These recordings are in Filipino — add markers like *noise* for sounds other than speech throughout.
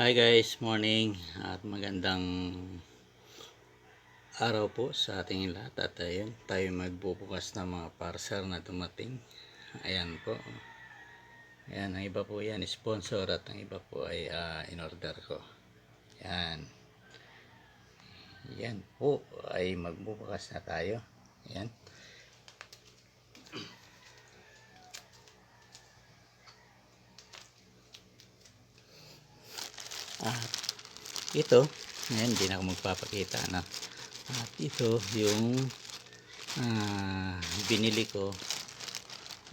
Hi guys, morning at magandang araw po sa ating lahat. At ayun, tayo magbubukas ng mga parcel na dumating. Ayan po. Ayan, ang iba po yan sponsor at ang iba po ay ah, in order ko. Ayan. Yan po ay magbubukas na tayo. Ayan ito ngayon hindi na ako magpapakita ano. At ito yung ah, binili ko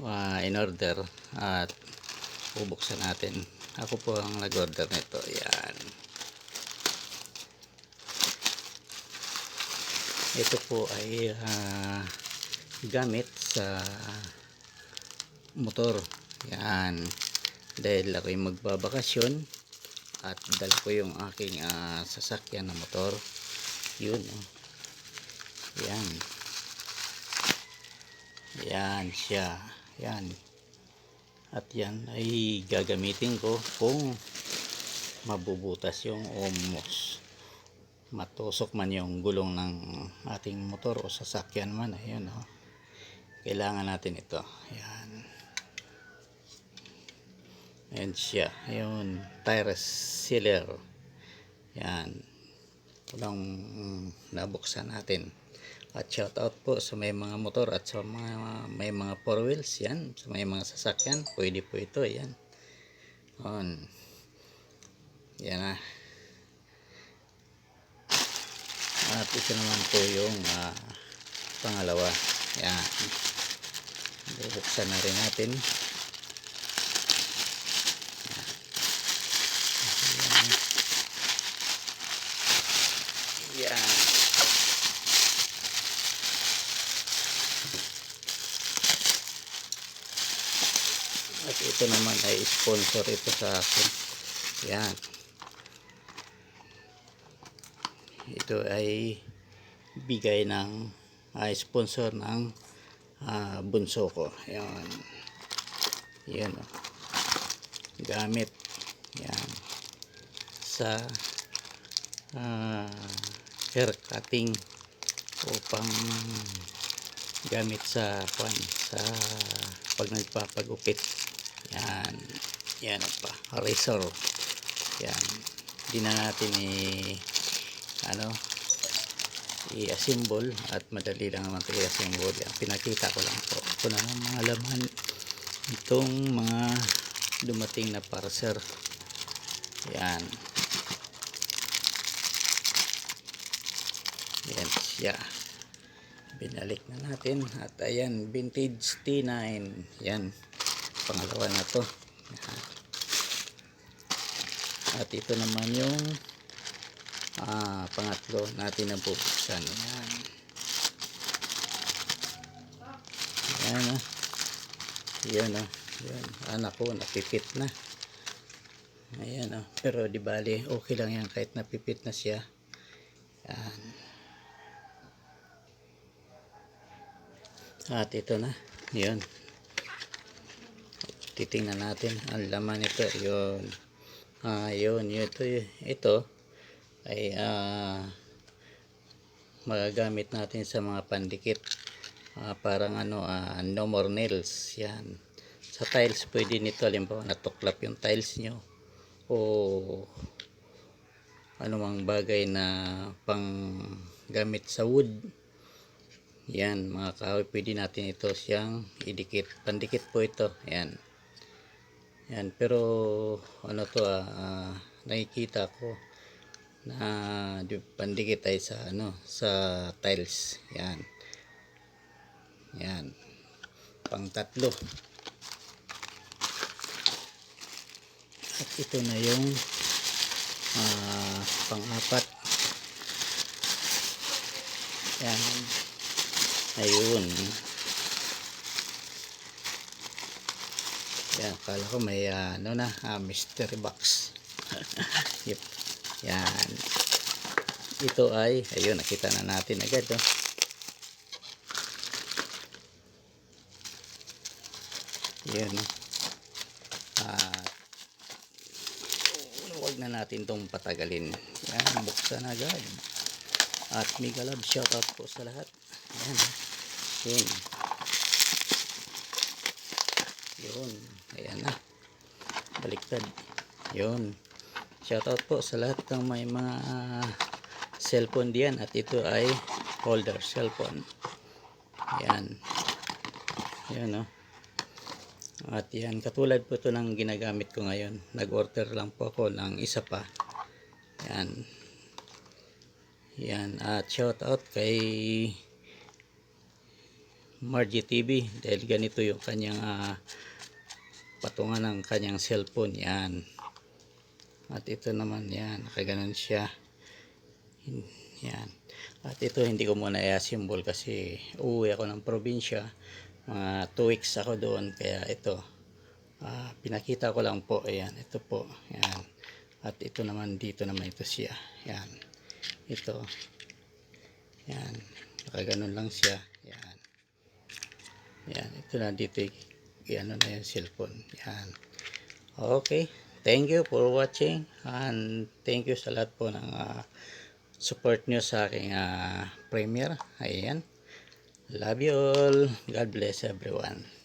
ah, in order at bubuksan natin. Ako po ang nag order nito yan ito po ay ah, gamit sa motor yan dahil ako yung magbabakasyon at dala ko yung aking ah, sasakyan na motor. Yun oh. yan. Yan siya. Yan. At yan ay gagamitin ko kung mabubutas yung omos. Matusok man yung gulong ng ating motor o sasakyan man. Ayun oh. kailangan natin ito. Yan Ayan siya. Ayun. Tire sealer. Yan. Walang mm, nabuksan natin. At shout out po sa may mga motor at sa mga may mga four wheels. Yan. Sa may mga sasakyan. Pwede po ito. Yan. On. Yan na. At ito naman po yung ah, pangalawa. Yan. Bubuksan na rin natin. Yan. At ito naman ay sponsor ito sa akin. Yan. Ito ay bigay ng ay sponsor ng ah, bunso ko. Yan. Yan. oh. Gamit. Yan. Sa ah, hair cutting upang gamit sa kwan sa pag nagpapagupit yan yan pa razor yan hindi na natin i ano i-assemble at madali lang naman ito i-assemble yan pinakita ko lang po ito na ang mga laman itong mga dumating na parcel yan Yan siya. Binalik na natin. At ayan, vintage T9. Yan. Pangalawa na to. At ito naman yung ah, pangatlo natin na bubuksan. Yan. Yan ah. Yan ah. Yan. Anak ko, napipit na. Ayan ah. Pero di bali, okay lang yan kahit napipit na siya. Yan. At ito na. Yun. Titingnan natin ang laman nito. Yun. Ah, yun. Ito, ito ay ah, magagamit natin sa mga pandikit. Ah, parang ano, ah, no more nails. Yan. Sa tiles, pwede nito. Halimbawa, natuklap yung tiles nyo. O anumang bagay na pang gamit sa wood yan mga kahoy pwede natin ito siyang idikit pandikit po ito yan yan pero ano to ah, ah, nakikita ko na di- pandikit ay sa ano sa tiles. Yan. Yan. Pang tatlo. At ito na yung ah, pang apat. Yan. Ayun. Yan, akala ko may ah, ano na, ah, mystery box. *laughs* yep. Yan. Ito ay, ayun, nakita na natin agad. Oh. Yan. Ah, huwag na natin tong patagalin. Yan, buksan agad. At mega love shoutout po sa lahat. Yan. Yun. Yun. Ayan na. Baliktad. Yun. Shoutout po sa lahat ng may mga cellphone diyan. At ito ay holder cellphone. Yan. Yan o. At yan, katulad po ito ng ginagamit ko ngayon. Nag-order lang po ako ng isa pa. Yan. Yan. At shout out kay Margie TV dahil ganito yung kanyang ah, patungan ng kanyang cellphone. Yan. At ito naman yan. Nakaganon siya. Yan. At ito hindi ko muna i-assemble kasi uuwi ako ng probinsya. Mga 2 weeks ako doon. Kaya ito. ah, pinakita ko lang po. Ayan. Ito po. Yan. At ito naman dito naman ito siya. Yan. Ito. Yan. Nakaganon lang siya. Yan. Yan. Ito na dito. Yan na yung cellphone. Yan. Okay. Thank you for watching. And thank you sa lahat po ng ah, support nyo sa aking ah, premiere. Ayan. Love you all. God bless everyone.